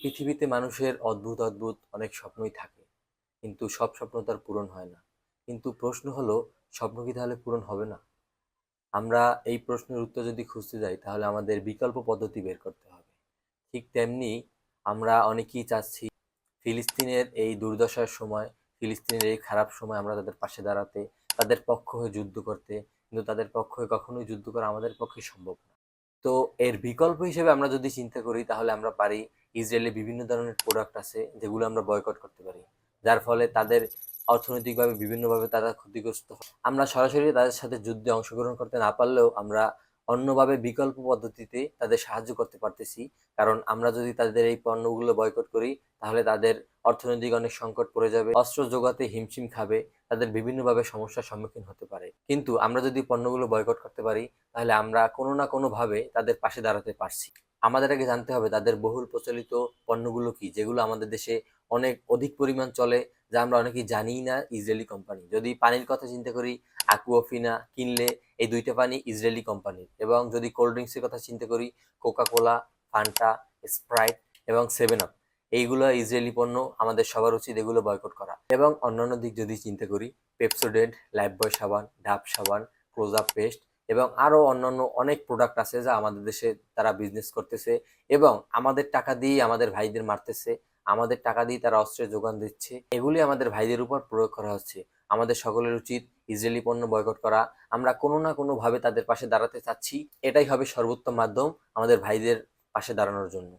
পৃথিবীতে মানুষের অদ্ভুত অদ্ভুত অনেক স্বপ্নই থাকে। কিন্তু সব স্বপ্ন তার পূরণ হয় না। কিন্তু প্রশ্ন হলো স্বপ্ন কি তাহলে পূরণ হবে না? আমরা এই প্রশ্নের উত্তর যদি খুঁজতে যাই, তাহলে আমাদের বিকল্প পদ্ধতি বের করতে হবে। ঠিক তেমনি আমরা অনেকেই চাচ্ছি, ফিলিস্তিনের এই দুর্দশার সময়, ফিলিস্তিনের এই খারাপ সময় আমরা তাদের পাশে দাঁড়াতে, তাদের পক্ষ হয়ে যুদ্ধ করতে। কিন্তু তাদের পক্ষ হয়ে কখনোই যুদ্ধ করা আমাদের পক্ষে সম্ভব না। তো এর বিকল্প হিসেবে আমরা যদি চিন্তা করি, তাহলে আমরা পারি ইসরায়েলে বিভিন্ন ধরনের প্রোডাক্ট আছে যেগুলো আমরা বয়কট করতে পারি। যার ফলে তাদের অর্থনৈতিকভাবে, বিভিন্নভাবে তারা ক্ষতিগ্রস্ত আমরা সরাসরি তাদের সাথে যুদ্ধে অংশগ্রহণ করতে না পারলেও আমরা অন্যভাবে বিকল্প পদ্ধতিতে তাদের সাহায্য করতে পারতেছি। কারণ আমরা যদি তাদের এই পণ্যগুলো বয়কট করি, তাহলে তাদের অর্থনৈতিক অনেক সংকট পড়ে যাবে, অস্ত্র জোগাতে হিমশিম খাবে, তাদের বিভিন্নভাবে সমস্যার সম্মুখীন হতে পারে। কিন্তু আমরা যদি পণ্যগুলো বয়কট করতে পারি, তাহলে আমরা কোনো না কোনোভাবে তাদের পাশে দাঁড়াতে পারছি। আমাদের আগে জানতে হবে তাদের বহুল প্রচলিত পণ্যগুলো কি, যেগুলো আমাদের দেশে অনেক অধিক পরিমাণ চলে, যা আমরা অনেকেই জানিই না ইসরায়েলি কোম্পানি। যদি পানির কথা চিন্তা করি আকুয়াফিনা কিনলে এই দুইটা পানি ইসরায়েলি কোম্পানির। এবং যদি কোল্ড ড্রিঙ্কসের কথা চিন্তা করি কোকা কোলা ফান্টা, স্প্রাইট এবং সেভেন আপ এইগুলো ইসরায়েলি পণ্য আমাদের সবার উচিত এগুলো বয়কট করা। এবং অন্যান্য দিক যদি চিন্তা করি, পেপসোডেন্ট, লাইফবয় সাবান, ডাব সাবান, ক্লোজআপ পেস্ট এবং আরও অন্যান্য অনেক প্রোডাক্ট আছে যা আমাদের দেশে তারা বিজনেস করতেছে এবং আমাদের টাকা দিয়ে আমাদের ভাইদের মারতেছে। আমাদের টাকা দিয়ে তারা অস্ত্রের যোগান দিচ্ছে। এগুলি আমাদের ভাইদের উপর প্রয়োগ করা হচ্ছে। আমাদের সকলের উচিত ইসরায়েলি পণ্য বয়কট করা। আমরা কোনো না কোনোভাবে তাদের পাশে দাঁড়াতে চাচ্ছি। এটাই হবে সর্বোত্তম মাধ্যম আমাদের ভাইদের পাশে দাঁড়ানোর জন্য।